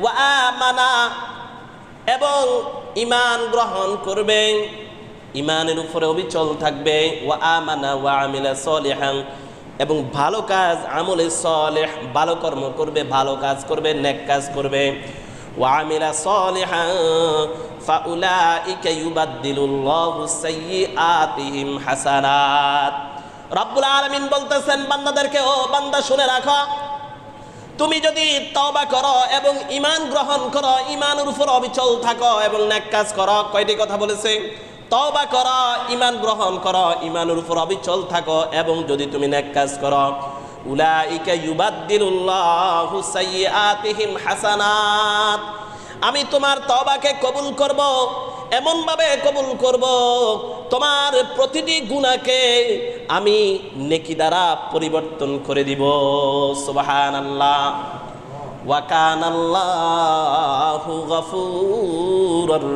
ওয়া আমানা, এবং ইমান গ্রহণ করবে। ইমানের উপরে অবিচল থাকবে। ওয়া ওয়া আমিলা এবং ভালো কাজ, আমলে সলেহ, ভালো কর্ম করবে, ভালো কাজ করবে, নেক কাজ করবে। ওয়া আমিলা বলতেছেন, বান্দাদেরকে, ও বান্দা শুনে রাখো তুমি যদি তওবা করো এবং ইমান গ্রহণ করো ইমানের উপর অবিচল থাকো এবং নেক কাজ করো, কয়টি কথা বলেছে? তওবা করো ইমান গ্রহণ করো ইমানের উপর অবিচল থাকো এবং যদি তুমি নেক কাজ করো, উলাইকা ইউবাদদিলুল্লাহু সাইয়্যাতিহিম হাসানাত। আমি তোমার তবাকে কবুল করব। এমনভাবে কবুল করব, তোমার প্রতিটি গুণাকে আমি নেকি দ্বারা পরিবর্তন করে দিব। সুবাহান আল্লাহ ওয়াকান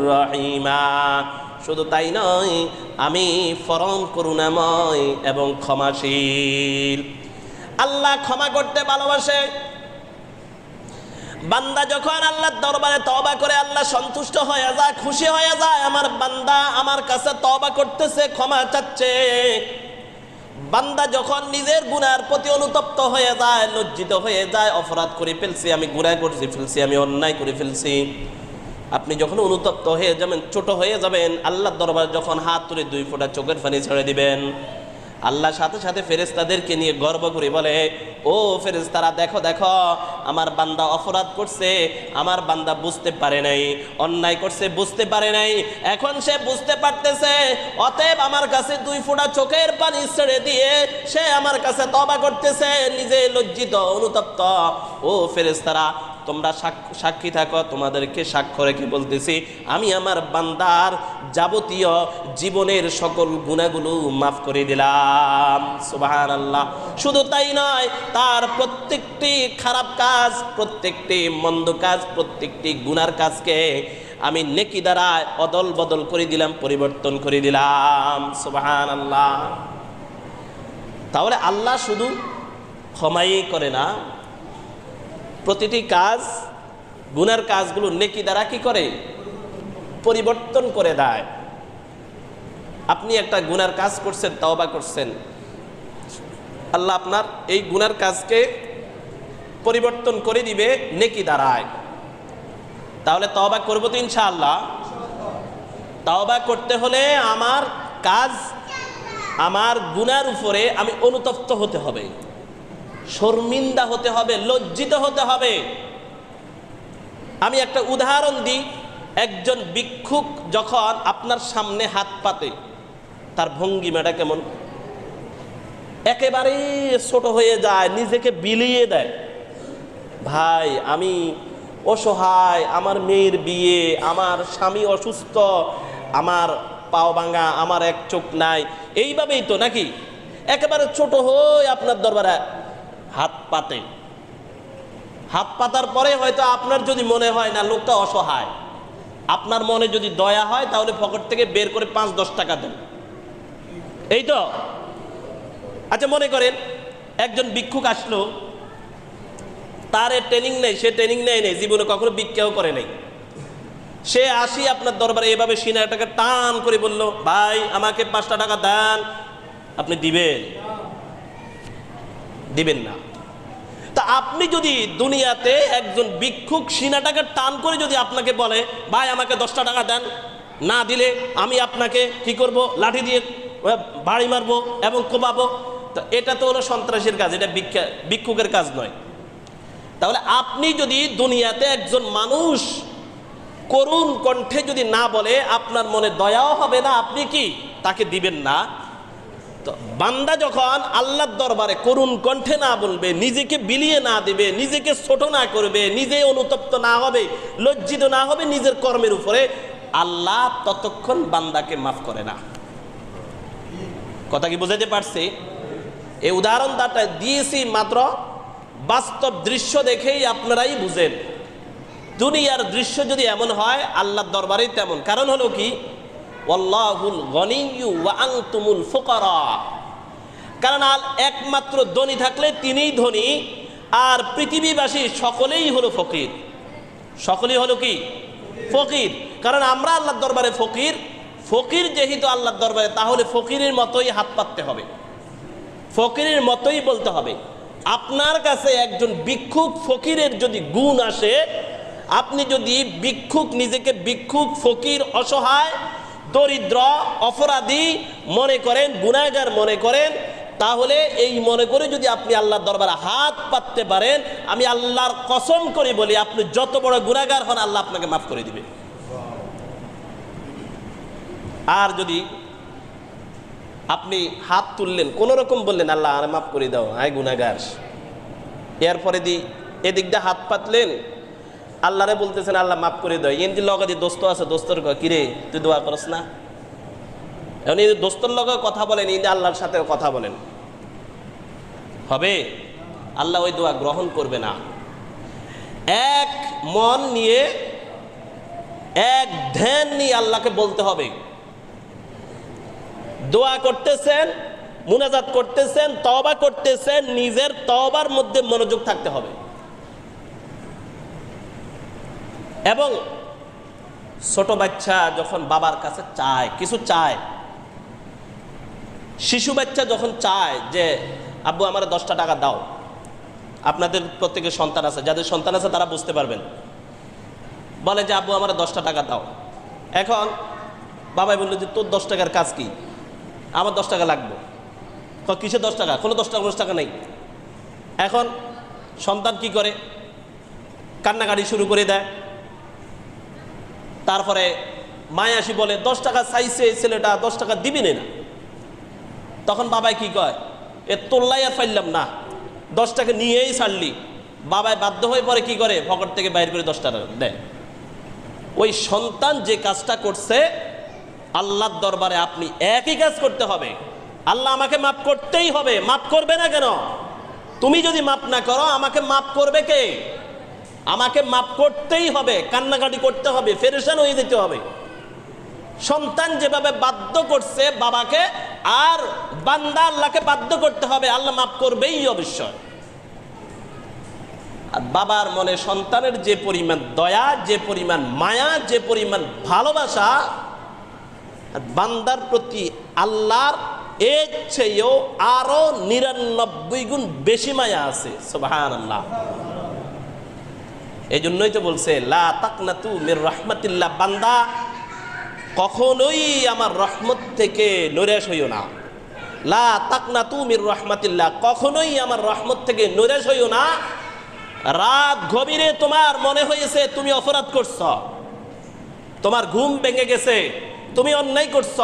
রহিমা। শুধু তাই নয়, আমি ফরম করুণাময় এবং ক্ষমাশীল। আল্লাহ ক্ষমা করতে ভালোবাসে। বান্দা যখন আল্লাহর দরবারে তওবা করে আল্লাহ সন্তুষ্ট হয়ে যায়, খুশি হয়ে যায়, আমার বান্দা আমার কাছে তওবা করতেছে, ক্ষমা চাচ্ছে। বান্দা যখন নিজের গুনার প্রতি অনুতপ্ত হয়ে যায়, লজ্জিত হয়ে যায়, অপরাধ করে ফেলছি, আমি গুনাহ করে ফেলছি, আমি অন্যায় করে ফেলছি। আপনি যখন অনুতপ্ত হয়ে যাবেন, ছোট হয়ে যাবেন, আল্লাহর দরবারে যখন হাত তুলে দুই ফোঁটা চোখের পানি ছেড়ে দিবেন আল্লাহ সাথে সাথে ফেরেস্তাদেরকে নিয়ে গর্ব করে বলে, ও ফেরেস্তারা দেখো দেখো, আমার বান্দা অপরাধ করছে, আমার বান্দা বুঝতে পারে নাই, অন্যায় করছে, বুঝতে পারে নাই, এখন সে বুঝতে পারতেছে, অতএব আমার কাছে দুই ফোঁটা চোখের পানি ছেড়ে দিয়ে সে আমার কাছে তবা করতেছে, নিজে লজ্জিত, অনুতপ্ত। ও ফেরেস্তারা তোমরা সাক্ষী থাকো, তোমাদেরকে সাক্ষ্য রেখে বলতেছি, আমি আমার বান্দার যাবতীয় জীবনের সকল গুণাগুলো মাফ করে দিলাম। সুবাহান আল্লাহ শুধু তাই নয়, তার প্রত্যেকটি খারাপ কাজ, প্রত্যেকটি মন্দ কাজ, প্রত্যেকটি গুনার কাজকে আমি নেকি দ্বারা অদল বদল করে দিলাম, পরিবর্তন করে দিলাম। সুবাহান আল্লাহ তাহলে আল্লাহ শুধু ক্ষমাই করে না প্রতিটি কাজ, গুনার কাজগুলো নেকি দ্বারা কি করে? পরিবর্তন করে দেয়। আপনি একটা গুনার কাজ করছেন, তওবা করছেন। আল্লাহ আপনার এই গুনার কাজকে পরিবর্তন করে দিবে নেকি দ্বারায়। তাহলে তওবা করব তো ইনশাআল্লাহ। তওবা করতে হলে আমার কাজ, আমার গুনার উপরে আমি অনুতপ্ত হতে হবে। শর্মিন্দা হতে হবে, লজ্জিত হতে হবে। আমি একটা উদাহরণ দিই, একজন ভিক্ষুক যখন আপনার সামনে হাত পাতে, তার ভঙ্গিমাটা কেমন? একেবারে ছোট হয়ে যায়, নিজেকে বিলিয়ে দেয়। ভাই, আমি অসহায়, আমার মেয়ের বিয়ে, আমার স্বামী অসুস্থ, আমার পাও ভাঙা, আমার এক চোখ নাই। এইভাবেই তো নাকি? একেবারে ছোট হয়ে আপনার দরবারে হাত পাতে। হাত পাতার পরে হয়তো আপনার যদি মনে হয়, না, লোকটা অসহায়। আপনার মনে যদি দয়া হয়, তাহলে পকেট থেকে বের করে পাঁচ, দশ টাকা দেন। এই তো? আচ্ছা মনে করেন, একজন ভিক্ষুক আসলো, তার ট্রেনিং নেই, সে ট্রেনিং নেয় নেই, জীবনে কখনো ভিক্ষাও করে নাই। সে আসি আপনার দরবারে, এভাবে সিনাটাকে টান করে বলল, ভাই, আমাকে পাঁচটা টাকা দেন, আপনি দিবেন। দিবেন না। তা আপনি যদি দুনিয়াতে একজন ভিক্ষুক সিনাটাকে টান করে যদি আপনাকে বলে, ভাই, আমাকে দশটা টাকা দেন, না দিলে আমি আপনাকে কি করব? লাঠি দিয়ে বাড়ি মারবো এবং কোবাবো তো এটা তো হলো সন্ত্রাসীর কাজ, এটা ভিক্ষা, ভিক্ষুকের কাজ নয়। তাহলে আপনি যদি দুনিয়াতে একজন মানুষ করুণ কণ্ঠে যদি না বলে, আপনার মনে দয়াও হবে না, আপনি কি তাকে দিবেন না? তো বান্দা যখন আল্লাহর দরবারে করুণ কণ্ঠে না বলবে, নিজেকে বিলিয়ে না দিবে, নিজেকে ছোট না করবে, নিজে অনুতপ্ত না হবে, লজ্জিত না হবে নিজের কর্মের উপরে, আল্লাহ ততক্ষণ বান্দাকে মাফ করে না। কথা কি বোঝাতে পারছি? এই উদাহরণ উদাহরণটা দিয়েছি মাত্র বাস্তব দৃশ্য দেখেই আপনারাই বুঝেন। দুনিয়ার দৃশ্য যদি এমন হয়, আল্লাহর দরবারেই তেমন। কারণ হলো কি? কারণ আল একমাত্র ধনী থাকলে তিনিই ধনী, আর পৃথিবীবাসী সকলেই হলো ফকির। সকলেই হলো কি? ফকির। কারণ আমরা আল্লাহর দরবারে ফকির। ফকির যেহেতু আল্লাহর দরবারে, তাহলে ফকিরের মতোই হাত পাততে হবে। ফকিরের মতোই বলতে হবে। আপনার কাছে একজন ভিক্ষুক ফকিরের যদি গুণ আসে, আপনি যদি ভিক্ষুক, নিজেকে ভিক্ষুক, ফকির, অসহায় দরিদ্র, অপরাধী মনে করেন গুণাগার মনে করেন, তাহলে এই মনে করে যদি আপনি আল্লাহর দরবারে হাত পাততে পারেন, আমি আল্লাহর কসম করে বলি, আপনি যত বড় গুণাগার হন, আল্লাহ আপনাকে মাফ করে দিবে। আর যদি আপনি হাত তুললেন, কোনো রকম বললেন, আল্লাহ আর মাফ করে দাও, আয় গুনাগার এরপরে দি, এদিক দিয়ে হাত পাতলেন আল্লাহরে বলতেছেন, আল্লাহ মাফ করে দেয় এন যে লগা দিয়ে দোস্ত আছে, দোস্তর কিরে, তুই দোয়া করস না? এখন এই দোস্তর লগে কথা বলেন, এই আল্লাহর সাথে কথা বলেন। হবে? আল্লাহ ওই দোয়া গ্রহণ করবে না। এক মন নিয়ে, এক ধ্যান নিয়ে আল্লাহকে বলতে হবে। দোয়া করতেছেন, মুনাজাত করতেছেন তবা করতেছেন, নিজের তবার মধ্যে মনোযোগ থাকতে হবে। এবং ছোট বাচ্চা যখন বাবার কাছে চায়, কিছু চায়, শিশু বাচ্চা যখন চায় যে, আব্বু, আমার দশটা টাকা দাও। আপনাদের প্রত্যেকের সন্তান আছে, যাদের সন্তান আছে তারা বুঝতে পারবেন। বলে যে, আব্বু, আমার দশটা টাকা দাও। এখন বাবাই বলল যে, তোর দশ টাকার কাজ কি? আমার দশ টাকা লাগবে। তো কিসের দশ টাকা? কোনো দশ টাকা দশ টাকা নেই। এখন সন্তান কি করে? কান্নাকাটি শুরু করে দেয়। তারপরে মায় আসি বলে, দশ টাকা চাইছে এই ছেলেটা দশ টাকা দিবি না তখন বাবাই কি কয়, এ তোল্লাই আর না, দশ টাকা নিয়েই ছাড়লি। বাবাই বাধ্য হয়ে পরে কি করে, পকেট থেকে বাইর করে দশ টাকা দেয়। ওই সন্তান যে কাজটা করছে, আল্লাহর দরবারে আপনি একই কাজ করতে হবে। আল্লাহ আমাকে মাফ করতেই হবে। মাফ করবে না কেন? তুমি যদি মাফ না করো, আমাকে মাফ করবে কে? আমাকে মাফ করতেই হবে, কান্নাকাটি করতে হবে ফেরেশান হয়ে যেতে হবে। সন্তান যেভাবে বাধ্য করছে বাবাকে, আর বান্দা আল্লাহকে বাধ্য করতে হবে, আল্লাহ মাফ করবেই অবশ্যই। আর বাবার মনে সন্তানের যে পরিমাণ দয়া, যে পরিমাণ মায়া, যে পরিমাণ ভালোবাসা, আর বান্দার প্রতি আল্লাহর এর চেয়েও আরও নিরানব্বই গুণ বেশি মায়া আছে সুবহান আল্লাহ এই জন্যই তো বলছে, লা তাকনাতু মির রহমাতিল্লাহ, বান্দা, কখনোই আমার রহমত থেকে নৈরাশ হইও না। লা তাকনাতু মির রহমাতিল্লাহ, কখনোই আমার রহমত থেকে নৈরাশ হইও না। রাত গভীরে তোমার মনে হয়েছে তুমি অপরাধ করছ। তোমার ঘুম ভেঙে গেছে, তুমি অন্যায় করছ,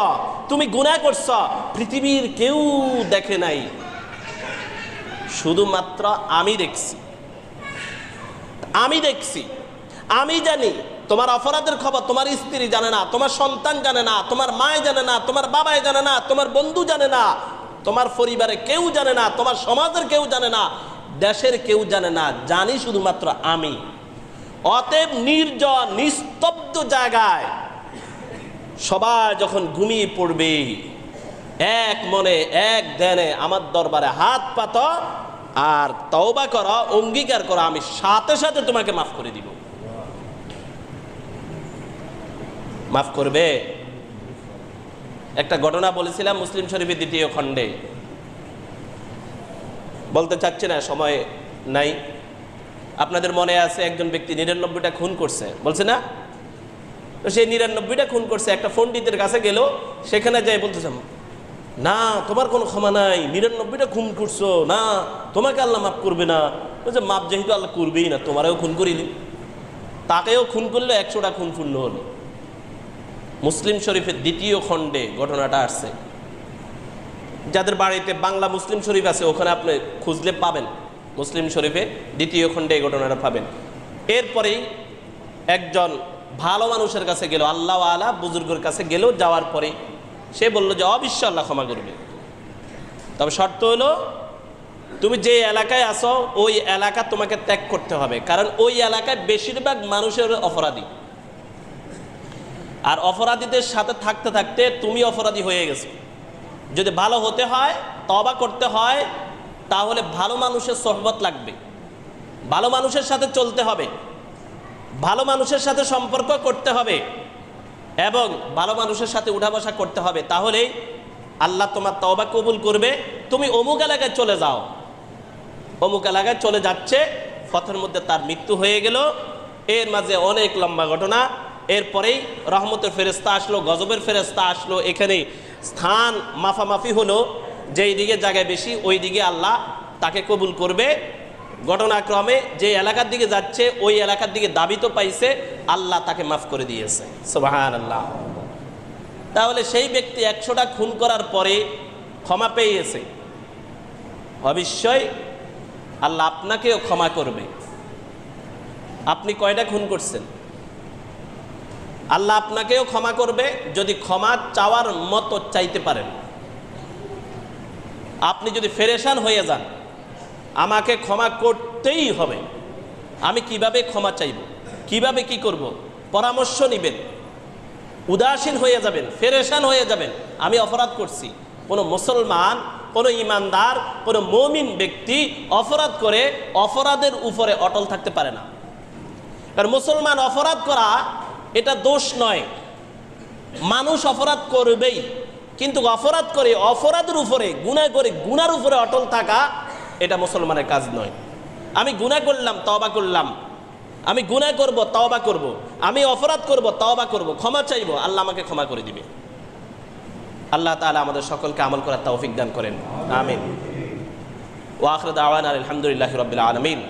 তুমি গুনাহ করছ। পৃথিবীর কেউ দেখে নাই। শুধুমাত্র আমি দেখছি। আমি দেখছি, আমি জানি তোমার অপরাধের খবর, তোমার স্ত্রী জানে না, তোমার সন্তান জানে না, তোমার মায় জানে না, তোমার বাবাই জানে না, তোমার বন্ধু জানে না, তোমার পরিবারে কেউ জানে না, তোমার সমাজের কেউ জানে না, দেশের কেউ জানে না, জানি শুধুমাত্র আমি। অতএব নির্জন, নিস্তব্ধ জায়গায় সবাই যখন ঘুমিয়ে পড়বে, এক মনে, এক ধ্যানে আমার দরবারে হাত পাত আর তওবা করো, অঙ্গীকার করো, আমি সাথে সাথে তোমাকে মাফ করে দিব। মাফ করবে? একটা ঘটনা বলেছিলাম মুসলিম শরীফের দ্বিতীয় খণ্ডে। বলতে চাচ্ছি না, সময় নাই। আপনাদের মনে আছে একজন ব্যক্তি নিরানব্বইটা খুন করছে, বলছে না? তো সেই নিরানব্বইটা খুন করছে, একটা পণ্ডিতের কাছে গেল, সেখানে যাই বলতেছে না, তোমার কোনো ক্ষমা নাই, নিরানব্বইটা খুন করছ, না, তোমাকে আল্লাহ মাফ করবে না। বলছে মাপ যেহেতু আল্লাহ করবেই না, তোমারও খুন করিলি তাকেও খুন করলে একশোটা খুন পূর্ণ হলো। মুসলিম শরীফের দ্বিতীয় খণ্ডে ঘটনাটা আসছে। যাদের বাড়িতে বাংলা মুসলিম শরীফ আছে, ওখানে আপনি খুঁজলে পাবেন। মুসলিম শরীফে দ্বিতীয় খণ্ডে এই ঘটনাটা পাবেন। এরপরেই একজন ভালো মানুষের কাছে গেল আল্লাহ আলা বুজুর্গের কাছে গেল, যাওয়ার পরে সে বলল যে অবশ্য আল্লাহ ক্ষমা করবে। তবে শর্ত হলো, তুমি যে এলাকায় আসো ওই এলাকা তোমাকে ত্যাগ করতে হবে। কারণ ওই এলাকায় বেশিরভাগ মানুষের অপরাধী। আর অপরাধীদের সাথে থাকতে থাকতে তুমি অপরাধী হয়ে গেছো। যদি ভালো হতে হয় তবা করতে হয়, তাহলে ভালো মানুষের সহবত লাগবে। ভালো মানুষের সাথে চলতে হবে। ভালো মানুষের সাথে সম্পর্ক করতে হবে। এবং ভালো মানুষের সাথে উঠা বসা করতে হবে, তাহলেই আল্লাহ তোমার তবা কবুল করবে। তুমি অমুক এলাকায় চলে যাও। অমুক এলাকায় চলে যাচ্ছে, পথের মধ্যে তার মৃত্যু হয়ে গেল। এর মাঝে অনেক লম্বা ঘটনা। এরপরেই রহমতের ফেরেস্তা আসলো, গজবের ফেরেস্তা আসলো। এখানে স্থান মাফামাফি হলো। যেই দিকে জায়গায় বেশি, ওই দিকে আল্লাহ তাকে কবুল করবে। ঘটনাক্রমে যে এলাকার দিকে যাচ্ছে, ওই এলাকার দিকে দাবি তো পাইছে, আল্লাহ তাকে মাফ করে দিয়েছে। সুবাহান আল্লাহ তাহলে সেই ব্যক্তি একশোটা খুন করার পরে ক্ষমা পেয়েছে। অবশ্যই আল্লাহ আপনাকেও ক্ষমা করবে। আপনি কয়টা খুন করছেন? আল্লাহ আপনাকেও ক্ষমা করবে, যদি ক্ষমা চাওয়ার মতো চাইতে পারেন। আপনি যদি ফেরেশান হয়ে যান আমাকে ক্ষমা করতেই হবে। আমি কীভাবে ক্ষমা চাইব? কীভাবে কি করব? পরামর্শ নেবেন। উদাসীন হয়ে যাবেন, ফেরেশান হয়ে যাবেন। আমি অপরাধ করছি। কোনো মুসলমান, কোনো ইমানদার, কোনো মমিন ব্যক্তি অপরাধ করে অপরাধের উপরে অটল থাকতে পারে না। কারণ মুসলমান অপরাধ করা, এটা দোষ নয়। মানুষ অপরাধ করবেই। কিন্তু অপরাধ করে অপরাধের উপরে গুণা করে গুনার উপরে অটল থাকা এটা মুসলমানের কাজ নয়। আমি গুণা করলাম তবা করলাম। আমি গুণা করব তবা করব। আমি অপরাধ করব তবা করব। ক্ষমা চাইব, আল্লাহ আমাকে ক্ষমা করে দিবে। আল্লাহ তালা আমাদের সকলকে আমল করার তৌফিক দান করেন। আমিন। ওয়াখর দাওয়ান আলহামদুলিল্লাহ রবিল আলমিন।